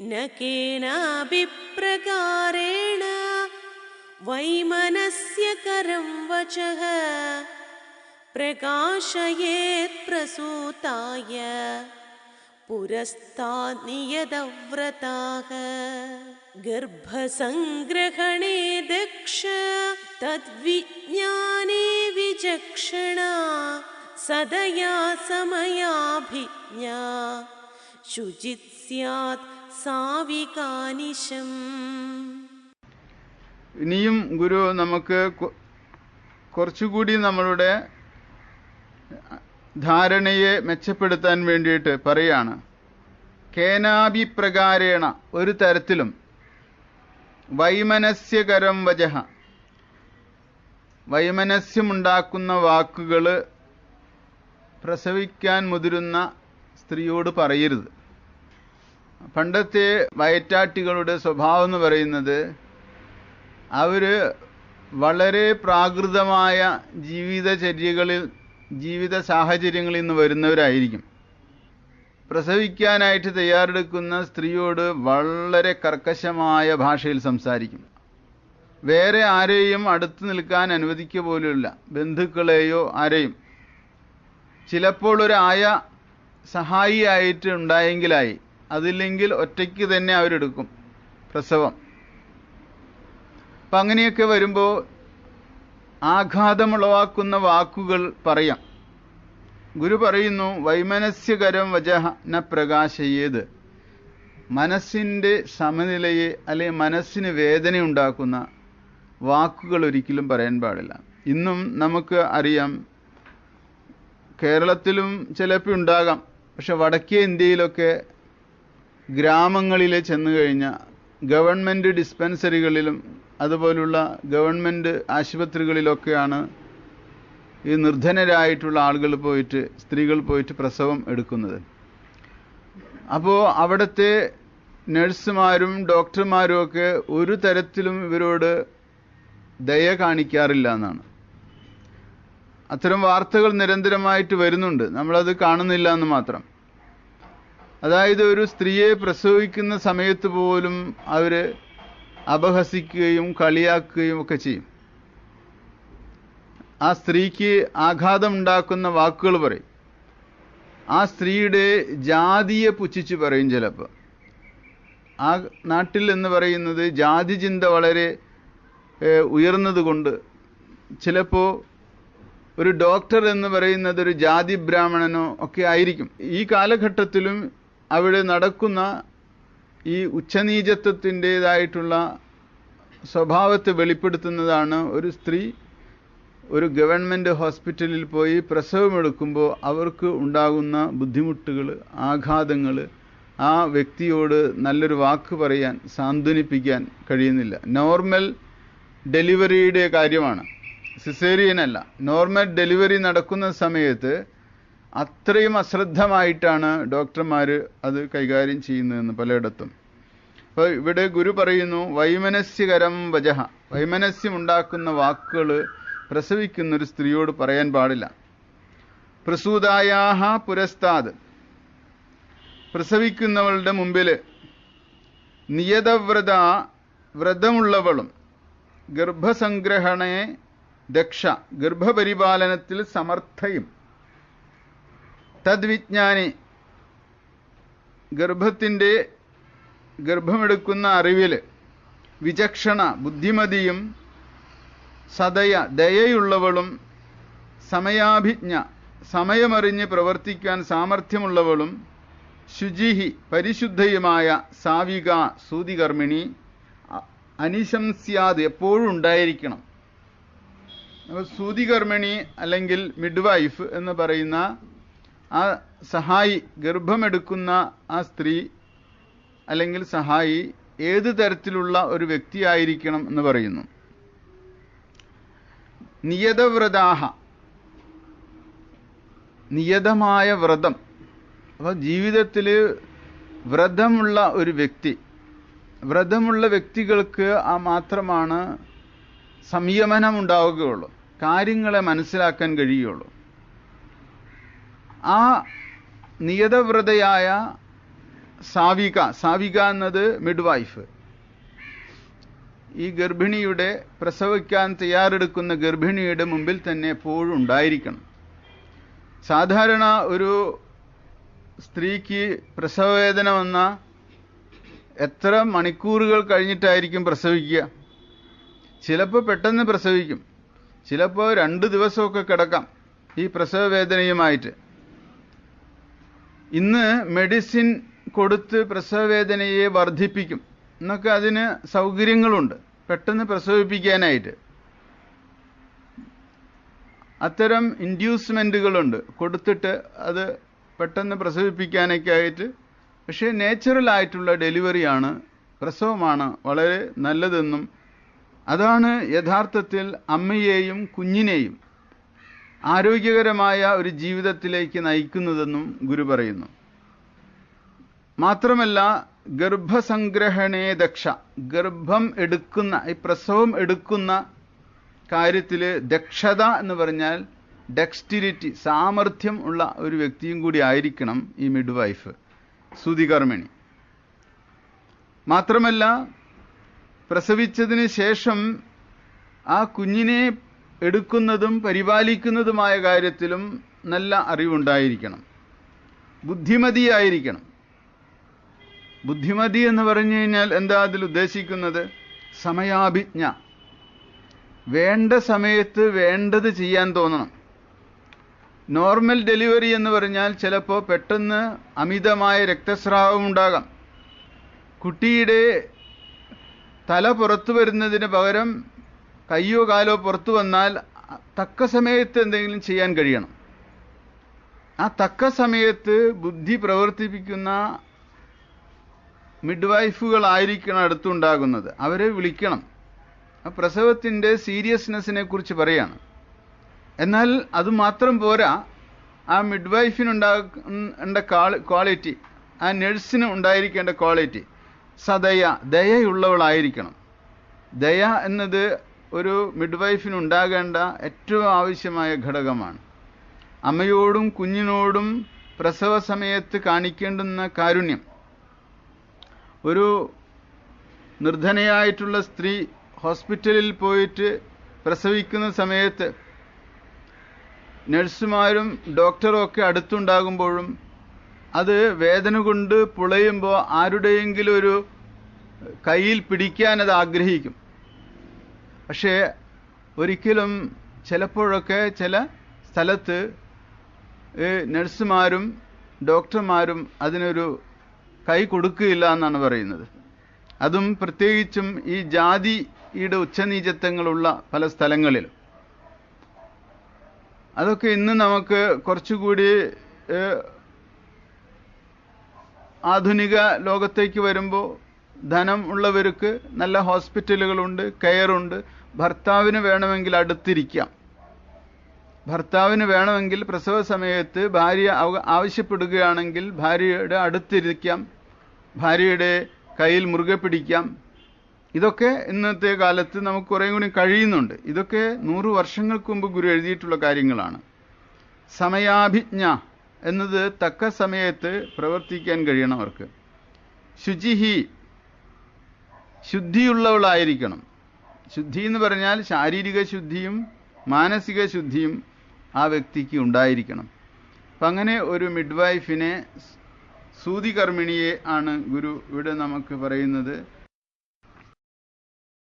न केनापि प्रकारेण वैमनस्य करं वचः प्रकाशयेत् प्रसूताय नियतव्रताः गर्भसङ्ग्रहणे दक्ष तद्विज्ञाने विचक्षणा सदया समयाभिज्ञा। शुचित् स्यात् സാവികാനിശം. ഇനിയും ഗുരു നമുക്ക് കുറച്ചുകൂടി നമ്മളുടെ ധാരണയെ മെച്ചപ്പെടുത്താൻ വേണ്ടിയിട്ട് പറയാണ്. കേനാഭിപ്രകാരേണ ഒരു തരത്തിലും വൈമനസ്യകരം വജഹ. വൈമനസ്യമുണ്ടാക്കുന്ന വാക്കുകൾ പ്രസവിക്കാൻ മുതിരുന്ന സ്ത്രീയോട് പറയരുത്. പണ്ടത്തെ വയറ്റാട്ടികളുടെ സ്വഭാവം എന്ന് പറയുന്നത് അവർ വളരെ പ്രാകൃതമായ ജീവിതചര്യകളിൽ ജീവിത സാഹചര്യങ്ങളിൽ നിന്ന് വരുന്നവരായിരിക്കും. പ്രസവിക്കാനായിട്ട് തയ്യാറെടുക്കുന്ന സ്ത്രീയോട് വളരെ കർക്കശമായ ഭാഷയിൽ സംസാരിക്കും. വേറെ ആരെയും അടുത്ത് നിൽക്കാൻ അനുവദിക്കുക പോലുമില്ല. ബന്ധുക്കളെയോ ആരെയും. ചിലപ്പോൾ ഒരു ആയ സഹായിയായിട്ട് ഉണ്ടായെങ്കിലായി അതില്ലെങ്കിൽ ഒറ്റയ്ക്ക് തന്നെ അവരെടുക്കും പ്രസവം. അപ്പം അങ്ങനെയൊക്കെ വരുമ്പോൾ ആഘാതമുളവാക്കുന്ന വാക്കുകൾ പറയാം. ഗുരു പറയുന്നു വൈമനസ്യകരം വജഹ ന പ്രകാശയേത്. മനസ്സിന്റെ സമനിലയെ അല്ലെ മനസ്സിന് വേദന ഉണ്ടാക്കുന്ന വാക്കുകൾ ഒരിക്കലും പറയാൻ പാടില്ല. ഇന്നും നമുക്ക് അറിയാം കേരളത്തിലും ചിലപ്പോൾ ഉണ്ടാകാം. പക്ഷെ വടക്കേ ഇന്ത്യയിലൊക്കെ ഗ്രാമങ്ങളിൽ ചെന്ന് കഴിഞ്ഞാൽ ഗവൺമെന്റ് ഡിസ്പെൻസറികളിലും അതുപോലുള്ള ഗവൺമെന്റ് ആശുപത്രികളിലൊക്കെയാണ് ഈ നിർധനരായിട്ടുള്ള ആളുകൾ പോയിട്ട് സ്ത്രീകൾ പോയിട്ട് പ്രസവം എടുക്കുന്നത്. അപ്പോൾ അവിടുത്തെ നഴ്സുമാരും ഡോക്ടർമാരും ഒക്കെ ഒരു തരത്തിലും ഇവരോട് ദയ കാണിക്കാറില്ല എന്നാണ്. അത്തരം വാർത്തകൾ നിരന്തരമായിട്ട് വരുന്നുണ്ട്. നമ്മളത് കാണുന്നില്ല എന്ന് മാത്രം. അതായത് ഒരു സ്ത്രീയെ പ്രസവിക്കുന്ന സമയത്ത് പോലും അവർ അപഹസിക്കുകയും കളിയാക്കുകയും ഒക്കെ ചെയ്യും. ആ സ്ത്രീക്ക് ആഘാതമുണ്ടാക്കുന്ന വാക്കുകൾ പറയും. ആ സ്ത്രീയുടെ ജാതിയെ പുച്ഛിച്ച് പറയും ചിലപ്പോൾ ആ നാട്ടിൽ എന്ന് പറയുന്നത് ജാതി ചിന്ത വളരെ ഉയർന്നതുകൊണ്ട് ചിലപ്പോൾ ഒരു ഡോക്ടർ എന്ന് പറയുന്നത് ഒരു ജാതി ബ്രാഹ്മണനോ ഒക്കെ ആയിരിക്കും. ഈ കാലഘട്ടത്തിലും അവിടെ നടക്കുന്ന ഈ ഉച്ചനീചത്വത്തിന്റെതായിട്ടുള്ള സ്വഭാവത്തെ വെളിപ്പെടുത്തുന്നതാണ് ഒരു സ്ത്രീ ഒരു ഗവൺമെന്റ് ഹോസ്പിറ്റലിൽ പോയി പ്രസവമെടുക്കുമ്പോൾ അവർക്ക് ഉണ്ടാകുന്ന ബുദ്ധിമുട്ടുകൾ ആഘാതങ്ങൾ ആ വ്യക്തിയോട് നല്ലൊരു വാക്ക് പറയാൻ സാന്ത്വനിപ്പിക്കാൻ കഴിയുന്നില്ല. നോർമൽ ഡെലിവറിയുടെ കാര്യമാണ്. സിസേറിയൻ അല്ല. നോർമൽ ഡെലിവറി നടക്കുന്ന സമയത്ത് അത്രയും അശ്രദ്ധമായിട്ടാണ് ഡോക്ടർമാർ അത് കൈകാര്യം ചെയ്യുന്നതെന്ന് പലയിടത്തും. അപ്പോൾ ഇവിടെ ഗുരു പറയുന്നു വൈമനസ്യകരം വജഹ. വൈമനസ്യമുണ്ടാക്കുന്ന വാക്കുകൾ പ്രസവിക്കുന്ന ഒരു സ്ത്രീയോട് പറയാൻ പാടില്ല. പ്രസൂതായാഹ പുരസ്താദ്. പ്രസവിക്കുന്നവളുടെ മുമ്പിൽ നിയതവ്രത വ്രതമുള്ളവളും ഗർഭസംഗ്രഹണേ ദക്ഷ ഗർഭപരിപാലനത്തിൽ സമർത്ഥയും. തദ്വിജ്ഞാനി. ഗർഭത്തിന്റെ ഗർഭമെടുക്കുന്ന അറിവിൽ വിചക്ഷണ ബുദ്ധിമതിയും സദയ ദയയുള്ളവളും സമയാഭിജ്ഞ സമയമറിഞ്ഞ് പ്രവർത്തിക്കാൻ സാമർഥ്യമുള്ളവളും ശുചിഹി പരിശുദ്ധയുമായ സാവിക സൂതികർമ്മിണി അനിശംസ്യാത് എപ്പോഴും ഉണ്ടായിരിക്കണം. സൂതികർമ്മിണി അല്ലെങ്കിൽ മിഡ്വൈഫ് എന്ന് പറയുന്ന ആ സഹായി ഗർഭമെടുക്കുന്ന ആ സ്ത്രീ അല്ലെങ്കിൽ സഹായി ഏത് തരത്തിലുള്ള ഒരു വ്യക്തിയായിരിക്കണം എന്ന് പറയുന്നു. നിയതവ്രതാഹ. നിയതമായ വ്രതം. അപ്പോൾ ജീവിതത്തിൽ വ്രതമുള്ള ഒരു വ്യക്തി വ്രതമുള്ള വ്യക്തികൾക്ക് ആ മാത്രമാണ് സംയമനം ഉണ്ടാവുകയുള്ളൂ. കാര്യങ്ങളെ മനസ്സിലാക്കാൻ കഴിയുള്ളൂ. ആ നിയതവ്രതയായ സാവിക സാവിക എന്നത് മിഡ് വൈഫ് ഈ ഗർഭിണിയുടെ പ്രസവിക്കാൻ തയ്യാറെടുക്കുന്ന ഗർഭിണിയുടെ മുമ്പിൽ തന്നെ എപ്പോഴും ഉണ്ടായിരിക്കണം സാധാരണ ഒരു സ്ത്രീക്ക് പ്രസവവേദന വന്ന എത്ര മണിക്കൂറുകൾ കഴിഞ്ഞിട്ടായിരിക്കും പ്രസവിക്കുക? ചിലപ്പോൾ പെട്ടെന്ന് പ്രസവിക്കും. ചിലപ്പോൾ രണ്ട് ദിവസമൊക്കെ കിടക്കാം ഈ പ്രസവവേദനയുമായിട്ട്. ഇന്ന് മെഡിസിൻ കൊടുത്ത് പ്രസവവേദനയെ വർദ്ധിപ്പിക്കും എന്നൊക്കെ അതിന് സൗകര്യങ്ങളുണ്ട്. പെട്ടെന്ന് പ്രസവിപ്പിക്കാനായിട്ട്. അത്തരം ഇൻഡ്യൂസ്മെന്റുകളുണ്ട് കൊടുത്തിട്ട് അത് പെട്ടെന്ന് പ്രസവിപ്പിക്കാനൊക്കെ ആയിട്ട്. പക്ഷേ നേച്ചുറൽ ആയിട്ടുള്ള ഡെലിവറിയാണ് പ്രസവമാണ് വളരെ നല്ലതെന്നും അതാണ് യഥാർത്ഥത്തിൽ അമ്മയെയും കുഞ്ഞിനെയും ആരോഗ്യകരമായ ഒരു ജീവിതത്തിലേക്ക് നയിക്കുന്നതെന്നും ഗുരു പറയുന്നു. മാത്രമല്ല ഗർഭസംഗ്രഹണേ ദക്ഷ ഗർഭം എടുക്കുന്ന ഈ പ്രസവം എടുക്കുന്ന കാര്യത്തിൽ ദക്ഷത എന്ന് പറഞ്ഞാൽ ഡെക്സ്റ്റിരിറ്റി സാമർഥ്യം ഉള്ള ഒരു വ്യക്തിയും കൂടി ആയിരിക്കണം ഈ മിഡ് വൈഫ് സുതികർമ്മിണി മാത്രമല്ല പ്രസവിച്ചതിന് ശേഷം ആ കുഞ്ഞിനെ എടുക്കുന്നതും പരിപാലിക്കുന്നതുമായ കാര്യത്തിലും നല്ല അറിവുണ്ടായിരിക്കണം. ബുദ്ധിമതിയായിരിക്കണം. ബുദ്ധിമതി എന്ന് പറഞ്ഞു കഴിഞ്ഞാൽ എന്താ അതിൽ ഉദ്ദേശിക്കുന്നത്? സമയാഭിജ്ഞ. വേണ്ട സമയത്ത് വേണ്ടത് ചെയ്യാൻ തോന്നണം. നോർമൽ ഡെലിവറി എന്ന് പറഞ്ഞാൽ ചിലപ്പോൾ പെട്ടെന്ന് അമിതമായ രക്തസ്രാവം ഉണ്ടാകാം. കുട്ടിയുടെ തല പുറത്തു വരുന്നതിന് പകരം കയ്യോ കാലോ പുറത്തു വന്നാൽ തക്ക സമയത്ത് എന്തെങ്കിലും ചെയ്യാൻ കഴിയണം. ആ തക്ക സമയത്ത് ബുദ്ധി പ്രവർത്തിപ്പിക്കുന്ന മിഡ്വൈഫുകളായിരിക്കണം അടുത്തുണ്ടാകുന്നത്. അവരെ വിളിക്കണം. ആ പ്രസവത്തിന്റെ സീരിയസ്നെസ്സിനെ കുറിച്ച് പറയാണ്. എന്നാൽ അത് മാത്രം പോരാ. ആ മിഡ്വൈഫിനുണ്ടാകേണ്ട ക്വാളിറ്റി ആ നഴ്സിന് ഉണ്ടായിരിക്കേണ്ട ക്വാളിറ്റി സദയ ദയയുള്ളവളായിരിക്കണം ദയ എന്നത് ഒരു മിഡ് വൈഫിനുണ്ടാകേണ്ട ഏറ്റവും ആവശ്യമായ ഘടകമാണ്. അമ്മയോടും കുഞ്ഞിനോടും പ്രസവ സമയത്ത് കാണിക്കേണ്ടുന്ന കാരുണ്യം. ഒരു നിർധനയായിട്ടുള്ള സ്ത്രീ ഹോസ്പിറ്റലിൽ പോയിട്ട് പ്രസവിക്കുന്ന സമയത്ത് നഴ്സുമാരും ഡോക്ടറും ഒക്കെ അടുത്തുണ്ടാകുമ്പോഴും അത് വേദന കൊണ്ട് പുളയുമ്പോൾ ആരുടെയെങ്കിലും ഒരു കയ്യിൽ പിടിക്കാൻ അത് ആഗ്രഹിക്കും. പക്ഷേ ഒരിക്കലും ചിലപ്പോഴൊക്കെ ചില സ്ഥലത്ത് നഴ്സുമാരും ഡോക്ടർമാരും അതിനൊരു കൈ കൊടുക്കുകയില്ല എന്നാണ് പറയുന്നത്. അതും പ്രത്യേകിച്ചും ഈ ജാതിയുടെ ഉച്ചനീചത്വങ്ങളുള്ള പല സ്ഥലങ്ങളിലും. അതൊക്കെ ഇന്ന് നമുക്ക് കുറച്ചുകൂടി ആധുനിക ലോകത്തേക്ക് വരുമ്പോൾ ധനം ഉള്ളവർക്ക് നല്ല ഹോസ്പിറ്റലുകളുണ്ട് കെയറുണ്ട്. ഭർത്താവിന് വേണമെങ്കിൽ അടുത്തിരിക്കാം. ഭർത്താവിന് വേണമെങ്കിൽ പ്രസവ സമയത്ത് ഭാര്യ ആവശ്യപ്പെടുകയാണെങ്കിൽ ഭാര്യയുടെ അടുത്തിരിക്കാം. ഭാര്യയുടെ കയ്യിൽ മുറുകെ പിടിക്കാം. ഇതൊക്കെ ഇന്നത്തെ കാലത്ത് നമുക്ക് കുറേ കൂടി കഴിയുന്നുണ്ട്. ഇതൊക്കെ നൂറ് വർഷങ്ങൾക്ക് മുമ്പ് ഗുരു എഴുതിയിട്ടുള്ള കാര്യങ്ങളാണ്. സമയാഭിജ്ഞ എന്നത് തക്ക സമയത്ത് പ്രവർത്തിക്കാൻ കഴിയണം അവർക്ക്. ശുചിഹി ശുദ്ധിയുള്ളവളായിരിക്കണം. ശുദ്ധി എന്ന് പറഞ്ഞാൽ ശാരീരിക ശുദ്ധിയും മാനസിക ശുദ്ധിയും ആ വ്യക്തിക്ക് ഉണ്ടായിരിക്കണം. അപ്പം അങ്ങനെ ഒരു മിഡ്വൈഫിനെ സൂതികർമ്മിണിയെ ആണ് ഗുരു ഇവിടെ നമുക്ക് പറയുന്നത്.